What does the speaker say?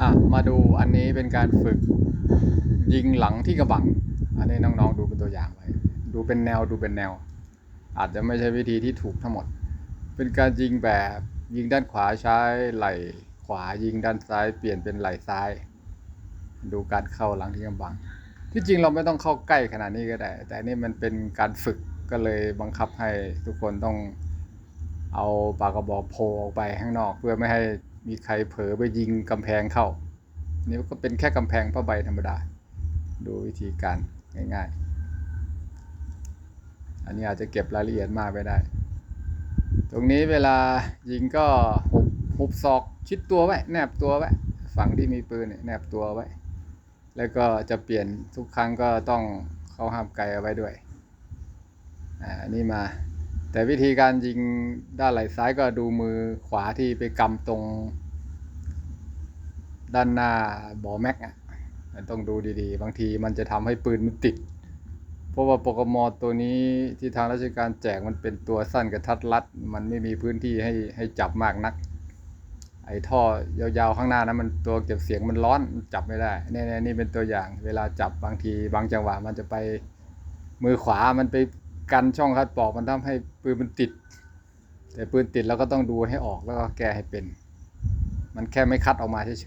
อะมาดูอันนี้เป็นการฝึกยิงหลังที่กระบัง อันนี้น้องๆดูเป็นตัวอย่างไว้ดูเป็นแนวดูเป็นแนว อาจจะไม่ใช่วิธีที่ถูกทั้งหมด เป็นการยิงแบบยิงด้านขวาใช้ไหล่ขวายิงด้านซ้ายเปลี่ยนเป็นไหล่ซ้าย ดูการเข้าหลังที่กำบัง ที่จริงเราไม่ต้องเข้าใกล้ขนาดนี้ก็ได้ แต่นี่มันเป็นการฝึกก็เลยบังคับให้ทุกคนต้องเอาปากกระบอกโผล่ออกไปข้างนอก เพื่อไม่ให้ มีใครเผลอไปยิงกำแพงเข้า นี่ก็เป็นแค่กำแพงผ้าใบธรรมดา ดูวิธีการง่าย ๆ อันนี้อาจจะเก็บรายละเอียดมากไปได้ ตรงนี้เวลายิงก็หุบหุบศอกชิดตัวไว้ แนบตัวไว้ ฝั่งที่มีปืนแนบตัวไว้ แล้วก็จะเปลี่ยนทุกครั้งก็ต้องเข้าห้ามไกลเอาไว้ด้วย อ่าอันนี่มา แต่วิธีการยิงด้านไหล่ซ้ายก็ดูมือขวาที่ไปกำตรง ด้านหน้าบอแม็กอะต้องดูดีๆ บางทีมันจะทำให้ปืนมันติด เพราะว่าโปรแกรมอตัวนี้ที่ทางราชการแจกมันเป็นตัวสั้นกระทัดรัด มันไม่มีพื้นที่ให้ให้จับมากนัก ไอ้ท่อยาวๆข้างหน้านั้นมันตัวเก็บเสียงมันร้อนจับไม่ได้เนี่ยๆนี่เป็นตัวอย่าง เวลาจับบางทีบางจังหวะมันจะไปมือขวามันไป กันช่องคัดปอกมันทำให้ปืนมันติด แต่ปืนติดเราก็ต้องดูให้ออกแล้วก็แก้ให้เป็น มันแค่ไม่คัดออกมาเฉย